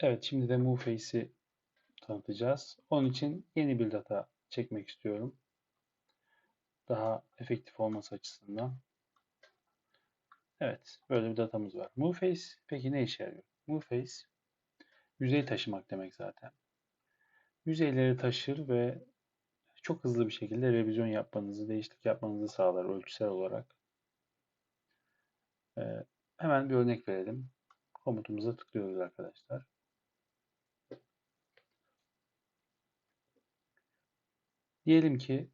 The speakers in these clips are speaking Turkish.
Evet, şimdi de MoveFace'i tanıtacağız. Onun için yeni bir data çekmek istiyorum. Daha efektif olması açısından. Evet, böyle bir datamız var. MoveFace peki ne işe yarıyor? MoveFace yüzey taşımak demek zaten. Yüzeyleri taşır ve çok hızlı bir şekilde revizyon yapmanızı, değişiklik yapmanızı sağlar ölçüsel olarak. Ee, hemen bir örnek verelim. Komutumuza tıklıyoruz arkadaşlar. Diyelim ki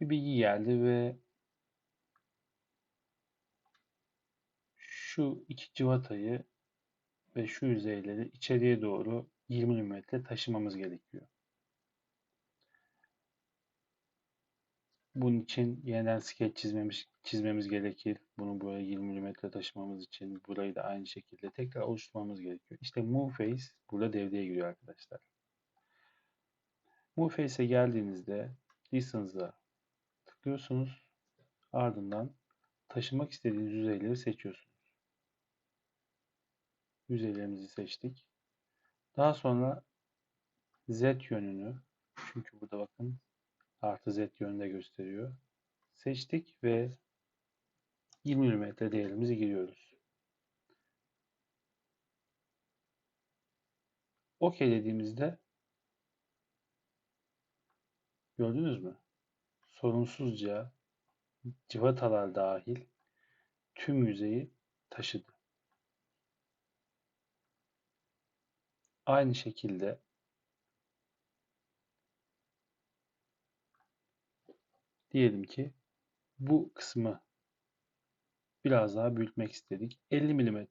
bir bilgi geldi ve şu iki civatayı ve şu yüzeyleri içeriye doğru 20 mm taşımamız gerekiyor. Bunun için yeniden skeç çizmemiz, çizmemiz gerekir. Bunu buraya 20 mm taşımamız için burayı da aynı şekilde tekrar oluşturmamız gerekiyor. İşte Move Face burada devreye giriyor arkadaşlar. Move Face'e geldiğinizde Distance'a tıklıyorsunuz. Ardından taşımak istediğiniz yüzeyleri seçiyorsunuz. Yüzeylerimizi seçtik. Daha sonra Z yönünü çünkü burada bakın artı z yönünde gösteriyor. Seçtik ve 20 mm değerimizi giriyoruz. OK dediğimizde gördünüz mü? Sorunsuzca civatalar dahil tüm yüzeyi taşıdı. Aynı şekilde Diyelim ki bu kısmı biraz daha büyütmek istedik. 50 mm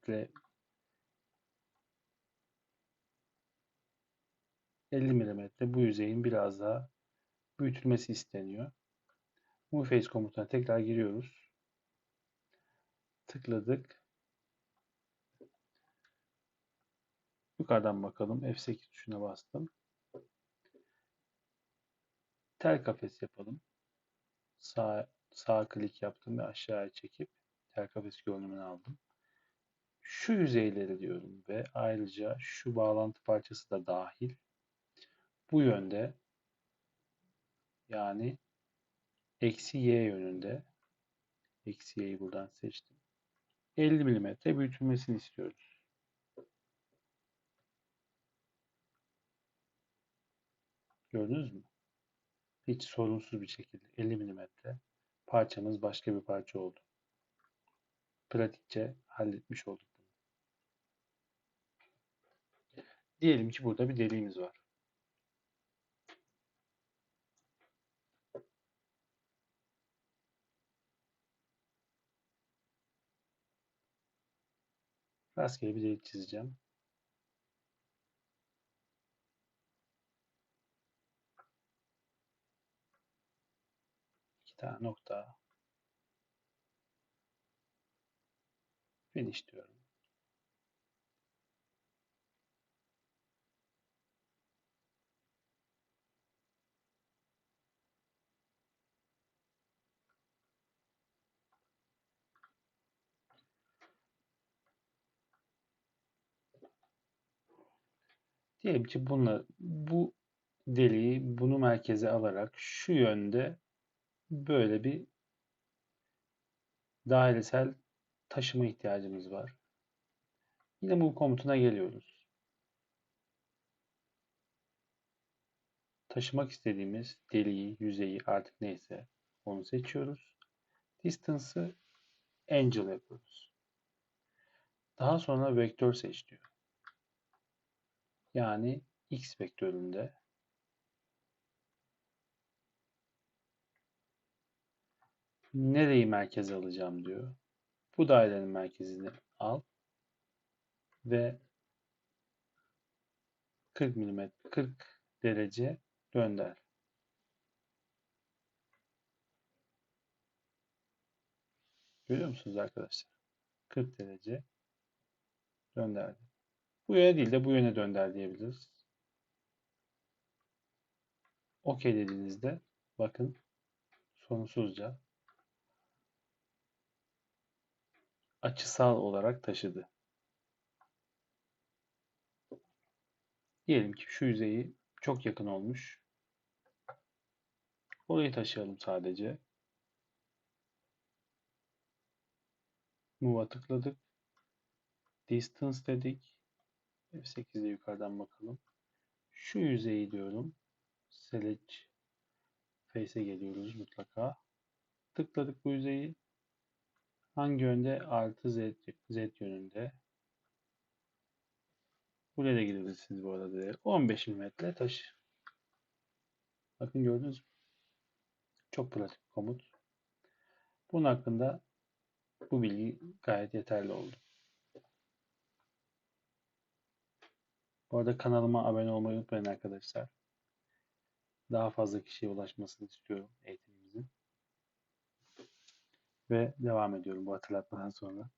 50 mm bu yüzeyin biraz daha büyütülmesi isteniyor. Move Face komutuna tekrar giriyoruz. Tıkladık. Yukarıdan bakalım. F8 tuşuna bastım. Tel kafes yapalım sağ, sağ klik yaptım ve aşağıya çekip tel kafes görünümünü aldım. Şu yüzeyleri diyorum ve ayrıca şu bağlantı parçası da dahil bu yönde yani eksi y yönünde eksi y'yi buradan seçtim. 50 mm büyütülmesini istiyoruz. Gördünüz mü? Hiç sorunsuz bir şekilde 50 mm parçamız başka bir parça oldu. Pratikçe halletmiş olduk bunu. Diyelim ki burada bir deliğimiz var. Rastgele bir delik çizeceğim. Tane nokta finish diyorum. Diyelim ki bununla, bu deliği bunu merkeze alarak şu yönde böyle bir dairesel taşıma ihtiyacımız var. Yine bu komutuna geliyoruz. Taşımak istediğimiz deliği, yüzeyi artık neyse onu seçiyoruz. Distance'ı Angel yapıyoruz. Daha sonra vektör seç diyor. Yani x vektöründe nereyi merkeze alacağım diyor. Bu dairenin merkezini al ve 40 mm 40 derece dönder. Görüyor musunuz arkadaşlar? 40 derece dönderdi. Bu yöne değil de bu yöne dönder diyebiliriz. OK dediğinizde bakın sonsuzca açısal olarak taşıdı. Diyelim ki şu yüzeyi çok yakın olmuş. Orayı taşıyalım sadece. Move'a tıkladık. Distance dedik. F8'de yukarıdan bakalım. Şu yüzeyi diyorum. Select Face'e geliyoruz mutlaka. Tıkladık bu yüzeyi. Hangi yönde? Artı Z, Z yönünde. Buraya da gidebilirsiniz bu arada. Değer. 15 mm taş. Bakın gördünüz mü? Çok pratik bir komut. Bunun hakkında bu bilgi gayet yeterli oldu. Bu arada kanalıma abone olmayı unutmayın arkadaşlar. Daha fazla kişiye ulaşmasını istiyorum eğitimimizin. Ve devam ediyorum bu hatırlatmadan sonra.